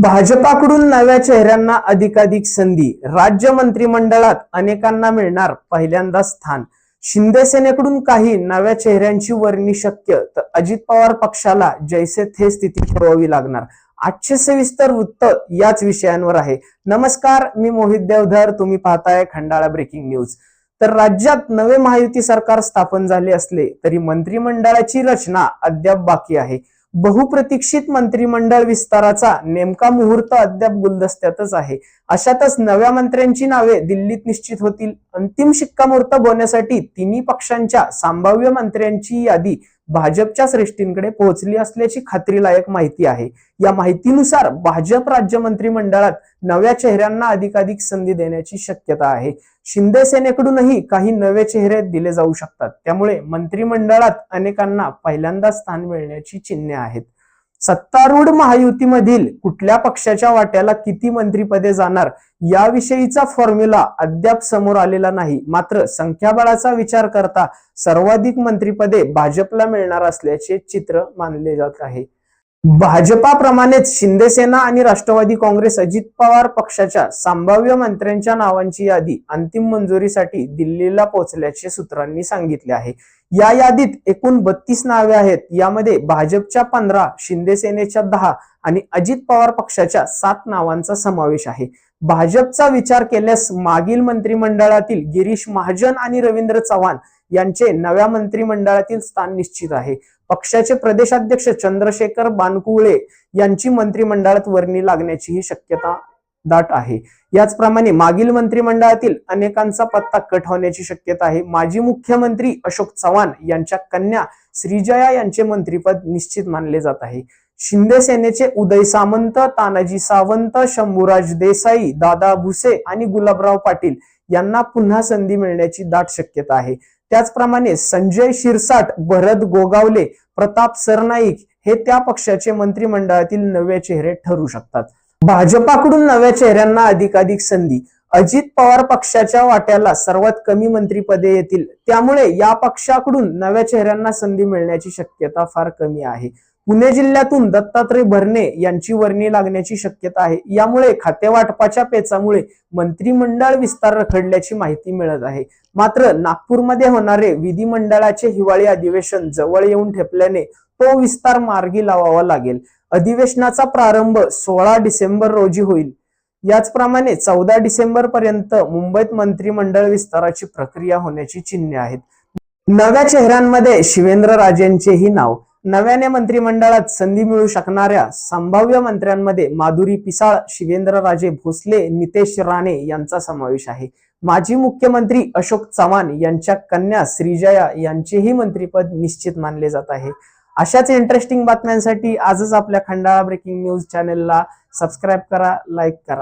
भाजपाकडून नव्या चेहऱ्यांना अधिकाधिक संधी राज्य मंत्रिमंडळात अनेकांना मिळणार पहिल्यांदा स्थान. शिंदे सेनेकडून काही नव्या चेहऱ्यांची वर्णी शक्य तर अजित पवार पक्षाला जैसे थे स्थिती ठेवावी लागणार. आजचे सविस्तर वृत्त याच विषयांवर आहे. नमस्कार मी मोहित देवधर तुम्ही पाहताय खंडाळा ब्रेकिंग न्यूज. तर राज्यात नवे महायुती सरकार स्थापन झाले असले तरी मंत्रिमंडळाची रचना अद्याप बाकी आहे. बहुप्रतीक्षित मंत्रिमंडळ विस्ताराचा नेमका मुहूर्त अद्याप गुलदस्त्यातच आहे. अशातच नव्या मंत्र्यांची नावे दिल्लीत निश्चित होतील. अंतिम शिक्कामोर्तब होण्यासाठी तिन्ही पक्षांच्या संभाव्य मंत्र्यांची यादी भाजपच्या श्रेष्ठींकडे पोहोचली असल्याची खात्रीलायक माहिती आहे. या माहितीनुसार भाजप राज्य मंत्रिमंडळात नव्या चेहऱ्यांना अधिकाधिक संधी देण्याची शक्यता आहे. शिंदे सेनेकडूनही काही नवे चेहरे दिले जाऊ शकतात. त्यामुळे मंत्रिमंडळात अनेकांना पहिल्यांदा स्थान मिळण्याची चिन्हे आहेत. सत्तारूढ महायुतीमधील कुठल्या पक्षाच्या वाट्याला किती मंत्रीपदे जाणार याविषयीचा फॉर्म्युला अद्याप समोर आलेला नाही. मात्र संख्याबळाचा विचार करता सर्वाधिक मंत्रीपदे भाजपला मिळणार असल्याचे चित्र मानले जात आहे. भाजपाप्रमाणेच शिंदेसेना आणि राष्ट्रवादी काँग्रेस अजित पवार पक्षाच्या संभाव्य मंत्र्यांच्या नावांची यादी अंतिम मंजुरीसाठी दिल्लीला पोहोचल्याचे सूत्रांनी सांगितले आहे. या यादीत एकूण बत्तीस नावे आहेत. यामध्ये भाजपच्या पंधरा शिंदेसेनेच्या दहा आणि अजित पवार पक्षाच्या सात नावांचा समावेश आहे. भाजपचा विचार केल्यास मागील मंत्रिमंडळातील गिरीश महाजन आणि रवींद्र चव्हाण यांचे नव्या मंत्रिमंडळातील स्थान निश्चित आहे. पक्षाचे प्रदेशाध्यक्ष चंद्रशेखर बानकुळे यांची मंत्रिमंडळात वर्णी लागण्याचीही शक्यता दाट आहे. याचप्रमाणे मागील मंत्रिमंडळातील अनेकांचा पत्ता कट होण्याची शक्यता आहे. माजी मुख्यमंत्री अशोक चव्हाण यांच्या कन्या श्रीजया यांचे मंत्रिपद निश्चित मानले जात आहे. शिंदे सेनेचे उदय सामंत तानाजी सावंत शंभूराज देसाई दादा भुसे आणि गुलाबराव पाटील यांना पुन्हा संधी मिळण्याची दाट शक्यता आहे. त्याचप्रमाणे संजय शिरसाट भरत गोगावले प्रताप सरनाईक हे त्या पक्षाचे मंत्रिमंडळातील नवे चेहरे ठरू शकतात. भाजपाकडून नव्या चेहऱ्यांना अधिकाधिक संधी. अजित पवार पक्षाच्या वाट्याला सर्वात कमी मंत्रिपदे येतील. त्यामुळे या पक्षाकडून नव्या चेहऱ्यांना संधी मिळण्याची शक्यता फार कमी आहे. पुणे जिल्ह्यातून दत्तात्रय भरणे यांची वर्णी लागण्याची शक्यता आहे. यामुळे खातेवाटपाच्या पेचामुळे मंत्रिमंडळ विस्तार रखडल्याची माहिती मिळत आहे. मात्र नागपूरमध्ये होणारे विधिमंडळाचे हिवाळी अधिवेशन जवळ येऊन ठेपल्याने तो विस्तार मार्गी लावावा लागेल. अधिवेशनाचा प्रारंभ सोळा डिसेंबर रोजी होईल. याचप्रमाणे चौदा डिसेंबर पर्यंत मुंबईत मंत्रिमंडळ विस्ताराची प्रक्रिया होण्याची चिन्हे आहेत. नव्या चेहऱ्यांमध्ये शिवेंद्र राजेंचेही नाव. नव्याने मंत्रिमंडळात संधी मिळू शकणाऱ्या संभाव्य मंत्र्यांमध्ये माधुरी पिसाळ शिवेंद्रराजे भोसले नितेश राणे यांचा समावेश आहे. माजी मुख्यमंत्री अशोक चव्हाण यांच्या कन्या श्रीजया यांचेही मंत्रिपद निश्चित मानले जात आहे. अशाच इंटरेस्टिंग बातम्यांसाठी आजच आपल्या खंडाळा ब्रेकिंग न्यूज चॅनेलला सबस्क्राईब करा लाईक करा.